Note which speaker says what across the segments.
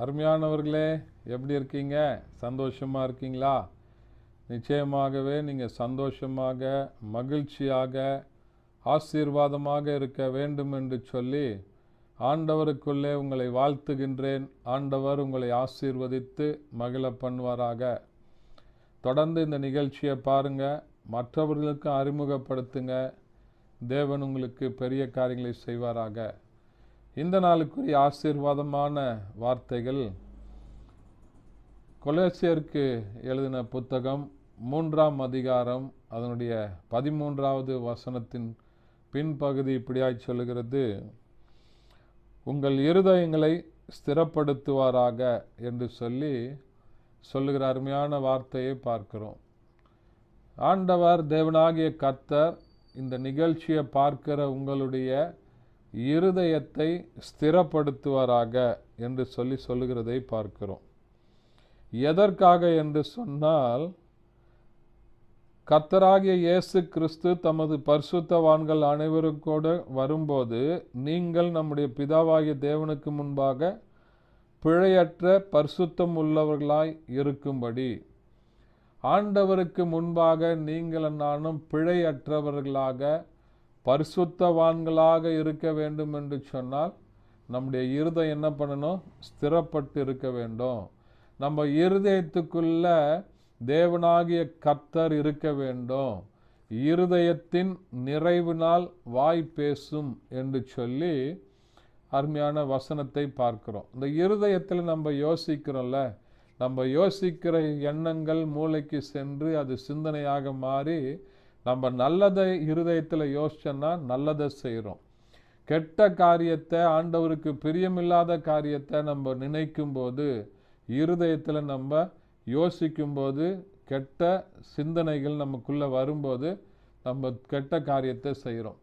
Speaker 1: அருமையானவர்களே எப்படி இருக்கீங்க? சந்தோஷமாக இருக்கீங்களா? நிச்சயமாகவே நீங்கள் சந்தோஷமாக மகிழ்ச்சியாக ஆசீர்வாதமாக இருக்க வேண்டும் என்று சொல்லி ஆண்டவருக்குள்ளே உங்களை வாழ்த்துகின்றேன். ஆண்டவர் உங்களை ஆசீர்வதித்து மகிழ பண்ணுவாராக. தொடர்ந்து இந்த நிகழ்ச்சியை பாருங்கள் மற்றவர்களுக்கும் அறிமுகப்படுத்துங்க. தேவன் உங்களுக்கு பெரிய காரியங்களை செய்வாராக. இந்த நாளுக்குரிய ஆசீர்வாதமான வார்த்தைகள். கொலேசியருக்கு எழுதின புத்தகம் மூன்றாம் அதிகாரம் அதனுடைய பதிமூன்றாவது வசனத்தின் பின்பகுதி இப்படியாய் சொல்லுகிறது. உங்கள் இருதயங்களை ஸ்திரப்படுத்துவாராக என்று சொல்லி சொல்லுகிற அருமையான வார்த்தையை பார்க்கிறோம். ஆண்டவர் தேவனாகிய கர்த்தர் இந்த நிகழ்ச்சியை பார்க்கிற உங்களுடைய இருதயத்தை ஸ்திரப்படுத்துவாராக என்று சொல்லி சொல்லுகிறதை பார்க்கிறோம். எதற்காக என்று சொன்னால் கர்த்தராகிய இயேசு கிறிஸ்து தமது பரிசுத்தவான்கள் அனைவரும் கூட வரும்போது நீங்கள் நம்முடைய பிதாவாகிய தேவனுக்கு முன்பாக பிழையற்ற பரிசுத்தம் உள்ளவர்களாய் இருக்கும்படி. ஆண்டவருக்கு முன்பாக நீங்கள் நானும் பிழையற்றவர்களாக பரிசுத்தவான்களாக இருக்க வேண்டும் என்று சொன்னால் நம்முடைய இருதயம் என்ன பண்ணணும்? ஸ்திரப்பட்டு இருக்க வேண்டும். நம்ம இருதயத்துக்குள்ள தேவனாகிய கத்தர் இருக்க வேண்டும். இருதயத்தின் நிறைவினால் வாய் பேசும் என்று சொல்லி அருமையான வசனத்தை பார்க்கிறோம். இந்த இருதயத்தில் நம்ம யோசிக்கிறோம்ல நம்ம யோசிக்கிற எண்ணங்கள் மூளைக்கு சென்று அது சிந்தனையாக மாறி நம்ம நல்லதை இருதயத்தில் யோசிச்சோன்னா நல்லதை செய்கிறோம் கெட்ட காரியத்தை ஆண்டவருக்கு பிரியமில்லாத காரியத்தை நம்ம நினைக்கும் போது இருதயத்தில் நம்ம யோசிக்கும்போது கெட்ட சிந்தனைகள் நமக்குள்ளே வரும்போது நம்ம கெட்ட காரியத்தை செய்கிறோம்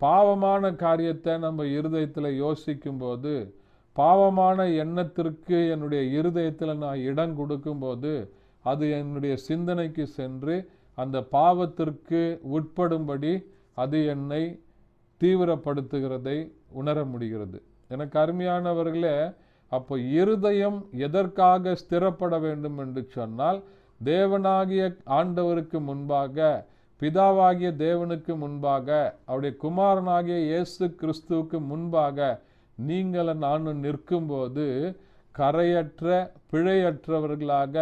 Speaker 1: பாவமான காரியத்தை நம்ம இருதயத்தில் யோசிக்கும்போது பாவமான எண்ணத்திற்கு என்னுடைய இருதயத்தில் நான் இடம் கொடுக்கும்போது அது என்னுடைய சிந்தனைக்கு சென்று அந்த பாவத்திற்கு உட்படும்படி அது என்னை தீவிரப்படுத்துகிறதை உணர முடிகிறது. எனக்கு அருமையானவர்களே அப்போ இருதயம் எதற்காக ஸ்திரப்பட வேண்டும் என்று சொன்னால் தேவனாகிய ஆண்டவருக்கு முன்பாக பிதாவாகிய தேவனுக்கு முன்பாக அவருடைய குமாரனாகிய இயேசு கிறிஸ்துவுக்கு முன்பாக நீங்களை நானும் நிற்கும்போது கரையற்ற பிழையற்றவர்களாக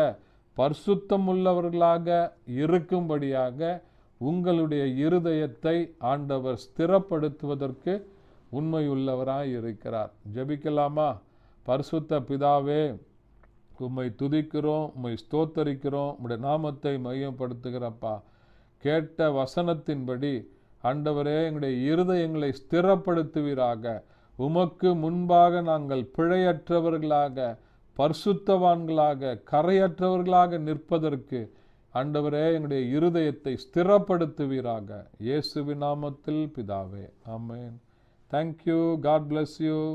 Speaker 1: பரிசுத்தமுள்ளவர்களாக இருக்கும்படியாக உங்களுடைய இருதயத்தை ஆண்டவர் ஸ்திரப்படுத்துவதற்கு உண்மையுள்ளவராய் இருக்கிறார். ஜெபிக்கலாமா? பரிசுத்த பிதாவே உம்மை துதிக்கிறோம் உம்மை ஸ்தோத்தரிக்கிறோம் உம்முடைய நாமத்தை மையப்படுத்துகிறப்பா. கேட்ட வசனத்தின்படி ஆண்டவரே எங்களுடைய இருதயங்களை ஸ்திரப்படுத்துவீராக. உமக்கு முன்பாக நாங்கள் பிழையற்றவர்களாக பரிசுத்தவான்களாக கரையற்றவர்களாக நிற்பதற்கு ஆண்டவரே என்னுடைய இருதயத்தை ஸ்திரப்படுத்துவீராக. இயேசுவி நாமத்தில் பிதாவே ஆமேன். Thank you God bless you